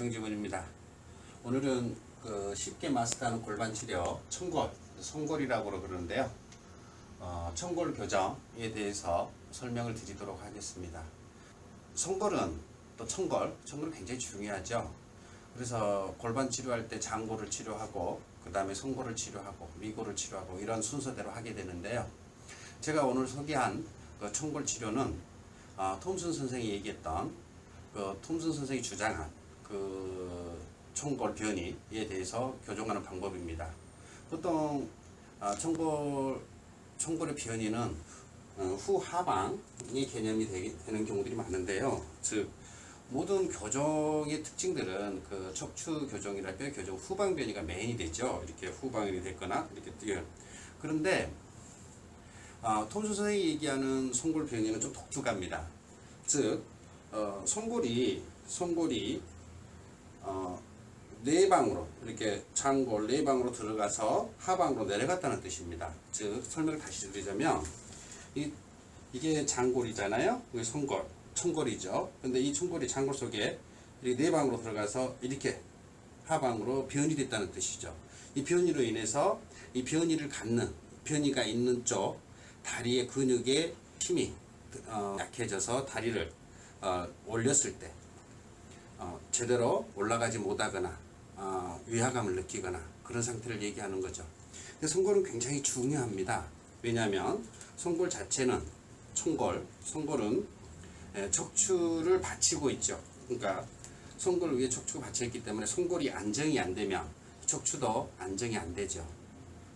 정지훈입니다. 오늘은 그 쉽게 마스터하는 골반 치료 청골, 송골이라고 그러는데요. 어, 청골 교정에 대해서 설명을 드리도록 하겠습니다. 송골은 또 청골, 청골이 굉장히 중요하죠. 그래서 골반 치료할 때 장골을 치료하고 그 다음에 송골을 치료하고 미골을 치료하고 이런 순서대로 하게 되는데요. 제가 오늘 소개한 그 청골 치료는 아, 톰슨 선생이 얘기했던 그 톰슨 선생이 주장한 그 청골 변이에 대해서 교정하는 방법입니다. 보통 아, 청골 청골의 변이는 어, 후하방의 개념이 되는 경우들이 많은데요. 즉 모든 교정의 특징들은 그 척추 교정이나 뼈 교정 후방 변이가 메인이 되죠. 이렇게 후방이 됐거나 이렇게 뜨요. 그런데 아, 톰슨 선생이 얘기하는 송골 변이는 좀 독특합니다. 즉 어, 송골이 송골이 어, 네 방으로 이렇게 장골 네 방으로 들어가서 하방으로 내려갔다는 뜻입니다. 즉 설명을 다시 드리자면 이 이게 장골이잖아요. 이게 송골, 청골이죠. 근데 이 청골이 장골 속에 이렇게 네 방으로 들어가서 이렇게 하방으로 변이 됐다는 뜻이죠. 이 변이로 인해서 이 변이를 갖는 변이가 있는 쪽 다리의 근육의 힘이 어, 약해져서 다리를 어, 올렸을 때 어, 제대로 올라가지 못하거나 어, 위화감을 느끼거나 그런 상태를 얘기하는 거죠. 근데 송골은 굉장히 중요합니다. 왜냐하면 송골 자체는 총골, 송골은 에, 척추를 받치고 있죠. 그러니까 송골 위에 척추가 받쳐 있기 때문에 송골이 안정이 안 되면 척추도 안정이 안 되죠.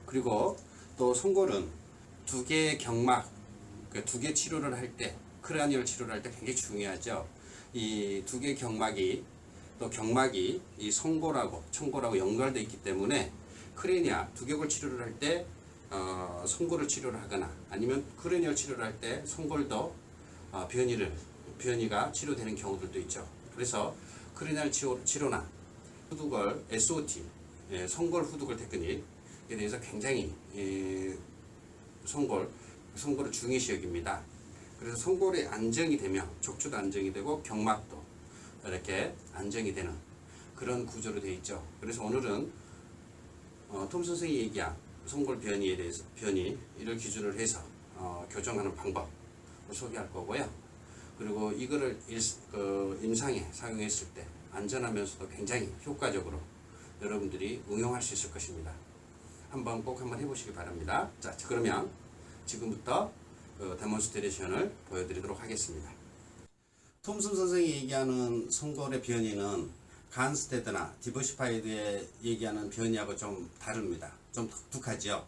그리고 또 송골은 두 개의 경막, 그두개 치료를 할 때, 크라니얼 치료를 할 때 굉장히 중요하죠. 이 두 개의 경막이 또 경막이 이 송골하고 청골하고 연결되어 있기 때문에 크레니아 두개골 치료를 할때 어, 송골을 치료를 하거나 아니면 크레니얼 치료를 할 때 송골도 어, 변이를 변이가 치료되는 경우들도 있죠. 그래서 크레니얼 치료, 치료나 후두골 SOT 예, 송골 후두골 테크닉에 대해서 굉장히 예, 송골 송골을 중요시 여깁니다. 그래서 송골이 안정이 되면 척추도 안정이 되고 경막도 이렇게 안정이 되는 그런 구조로 되어 있죠. 그래서 오늘은 어, 톰 선생이 얘기한 송골 변이에 대해서 변이 이를 기준으로 해서 어, 교정하는 방법을 소개할 거고요. 그리고 이거를 일, 그 임상에 사용했을 때 안전하면서도 굉장히 효과적으로 여러분들이 응용할 수 있을 것입니다. 한번 꼭 한번 해보시기 바랍니다. 자, 그러면 지금부터 그 데몬스트레이션을 보여드리도록 하겠습니다. 톰슨 선생이 얘기하는 송골의 변이는 간스테드나 디버시파이드에 얘기하는 변이하고 좀 다릅니다. 좀 독특하지요.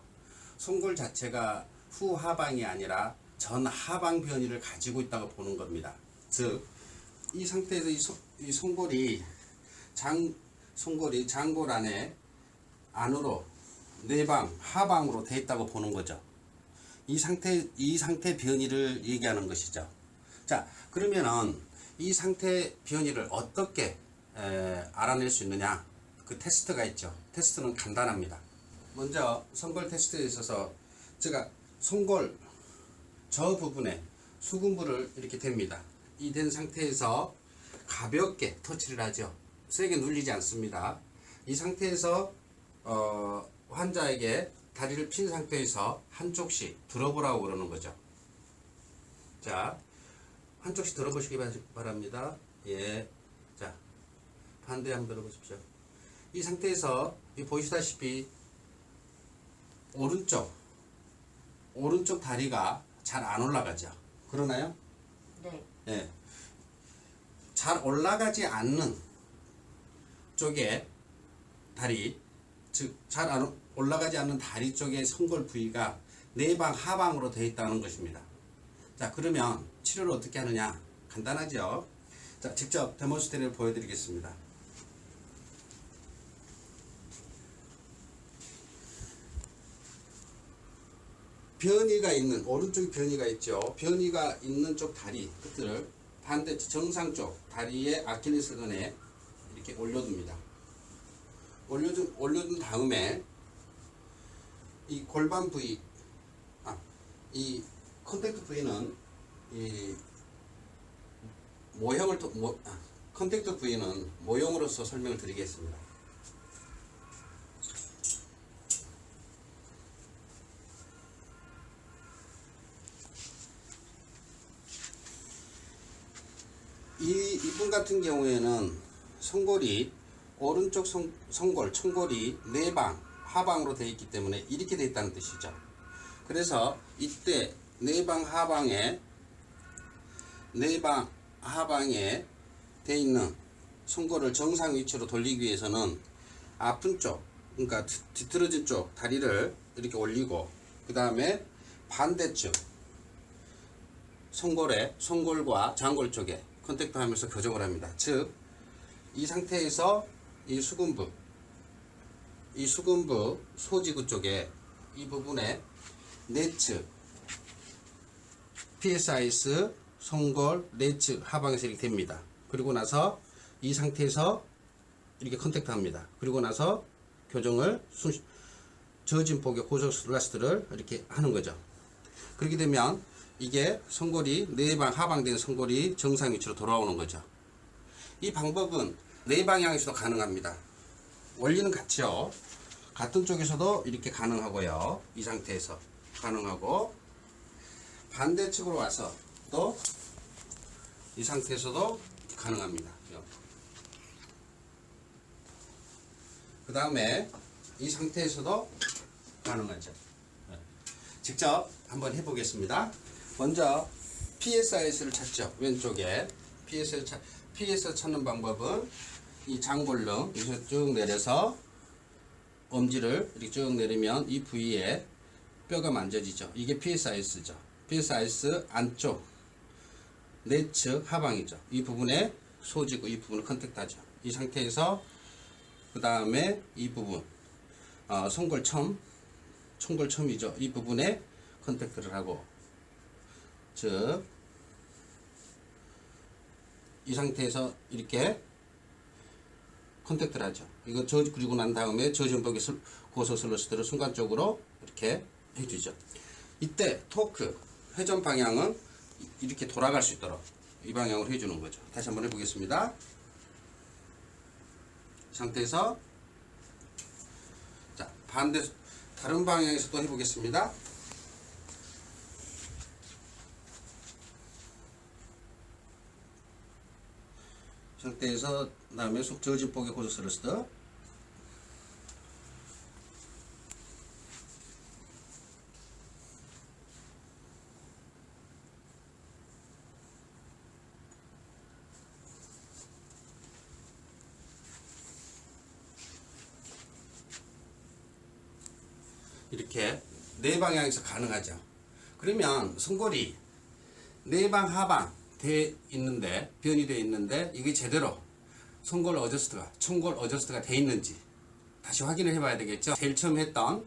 송골 자체가 후하방이 아니라 전하방 변이를 가지고 있다고 보는 겁니다. 즉, 이 상태에서 이, 소, 이 송골이 장, 송골이 장골 안에 안으로 내방, 하방으로 돼 있다고 보는 거죠. 이 상태, 이 상태 변이를 얘기하는 것이죠. 자, 그러면은 이 상태 변이를 어떻게 에, 알아낼 수 있느냐? 그 테스트가 있죠. 테스트는 간단합니다. 먼저 송골 테스트에 있어서 제가 송골 저 부분에 수근부를 이렇게 댑니다. 이 된 상태에서 가볍게 터치를 하죠. 세게 눌리지 않습니다. 이 상태에서 어, 환자에게 다리를 핀 상태에서 한쪽씩 들어보라고 그러는 거죠. 자, 한쪽씩 들어보시기 바- 바랍니다. 예. 자, 반대 한번 들어보십시오. 이 상태에서 이 보시다시피 오른쪽, 오른쪽 다리가 잘 안 올라가죠. 그러나요? 네. 예. 잘 올라가지 않는 쪽에 다리, 즉, 잘 안, 올라가지 않는 다리 쪽에 성골 부위가 내방 하방으로 되어 있다는 것입니다. 자, 그러면 치료를 어떻게 하느냐? 간단하죠? 자, 직접 데모스트레이를 보여드리겠습니다. 변이가 있는 오른쪽에 변이가 있죠. 변이가 있는 쪽 다리 끝을 반대 정상 쪽 다리의 아킬레스건에 이렇게 올려둡니다. 올려준 올려둔 다음에 이 골반 부위 아 이 컨택트 부위는 이 모형을 또 모, 아, 컨택트 부위는 모형으로서 설명을 드리겠습니다. 이 이분 같은 경우에는 성골이 오른쪽 성, 성골, 청골이 내방, 하방으로 되어 있기 때문에 이렇게 되어 있다는 뜻이죠. 그래서 이때 내방 하방에 내방 하방에 돼 있는 송골을 정상 위치로 돌리기 위해서는 아픈 쪽, 그러니까 뒤- 뒤틀어진 쪽 다리를 이렇게 올리고 그 다음에 반대쪽 송골에 송골과 장골 쪽에 컨택트 하면서 교정을 합니다. 즉, 이 상태에서 이 수근부, 이 수근부 소지구 쪽에 이 부분에 내측, PSIS, 송골, 내측 하방에서 이렇게 됩니다. 그리고 나서 이 상태에서 이렇게 컨택트 합니다. 그리고 나서 교정을 순, 저진 폭의 고속 슬라스트를 이렇게 하는 거죠. 그렇게 되면 이게 송골이 내방 하방된 송골이 정상 위치로 돌아오는 거죠. 이 방법은 네 방향에서도 가능합니다. 원리는 같죠. 같은 쪽에서도 이렇게 가능하고요. 이 상태에서 가능하고 반대측으로 와서 또 이 상태에서도 가능합니다. 그 다음에 이 상태에서도 가능하죠. 네. 직접 한번 해보겠습니다. 먼저 PSIS를 찾죠. 왼쪽에 PS를 찾, PS 찾는 방법은 이 장볼름 여기서 쭉 내려서 엄지를 이렇게 쭉 내리면 이 부위에 뼈가 만져지죠. 이게 PSIS죠. PSIS 안쪽 내측 하방이죠. 이 부분에 소지고 이 부분을 컨택트하죠. 이 상태에서 그 다음에 이 부분 어, 송골첨 총골첨이죠. 이 부분에 컨택트를 하고 즉 이 상태에서 이렇게 컨택트를 하죠. 이거 저 그리고 난 다음에 저전복의 고소 슬러스트를 순간적으로 이렇게 해주죠. 이때 토크 회전 방향은 이렇게 돌아갈 수 있도록 이 방향으로 해주는 거죠. 다시 한번 해보겠습니다. 이 상태에서 자 반대 다른 방향에서 또 해보겠습니다. 상태에서 그다음에 속 저진폭의 고속 슬러스트 이렇게 네 방향에서 가능하죠. 그러면 송골이 내방 하방 돼 있는데 변이 돼 있는데 이게 제대로 송골 어저스트가 총골 어저스트가 돼 있는지 다시 확인을 해봐야 되겠죠. 제일 처음 했던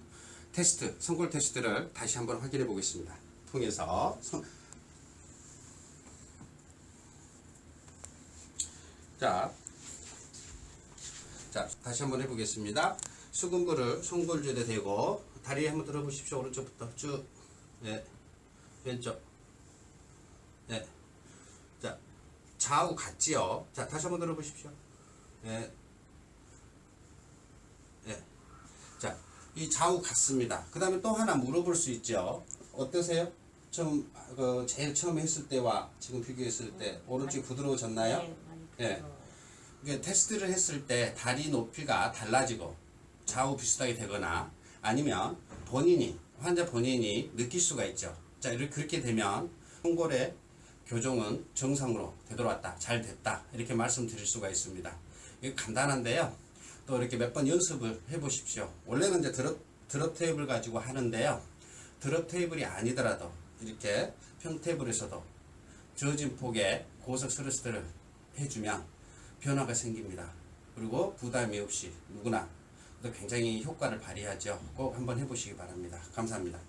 테스트 송골 테스트를 다시 한번 확인해 보겠습니다. 통해서 성- 자, 자 다시 한번 해보겠습니다. 수근부를 송골줄에 대고 다리 한번 들어보십시오. 오른쪽부터 쭉, 네, 왼쪽, 네. 자, 좌우 같지요? 자, 다시 한번 들어보십시오. 네. 네. 자, 이 좌우 같습니다. 그 다음에 또 하나 물어볼 수 있죠. 어떠세요? 처음, 그, 제일 처음 했을 때와 지금 비교했을 때, 오른쪽이 부드러워졌나요? 네, 예. 이게 테스트를 했을 때 다리 높이가 달라지고 좌우 비슷하게 되거나 아니면 본인이 환자 본인이 느낄 수가 있죠. 자 이렇게 그렇게 되면 송골의 교정은 정상으로 되돌아왔다, 잘 됐다 이렇게 말씀드릴 수가 있습니다. 이게 간단한데요. 또 이렇게 몇 번 연습을 해 보십시오. 원래는 이제 드럽 드럽 테이블 가지고 하는데요. 드럽 테이블이 아니더라도 이렇게 평 테이블에서도 저진 폭의 고속 스러스트를 해주면 변화가 생깁니다. 그리고 부담이 없이 누구나 또 굉장히 효과를 발휘하죠. 꼭 한번 해보시기 바랍니다. 감사합니다.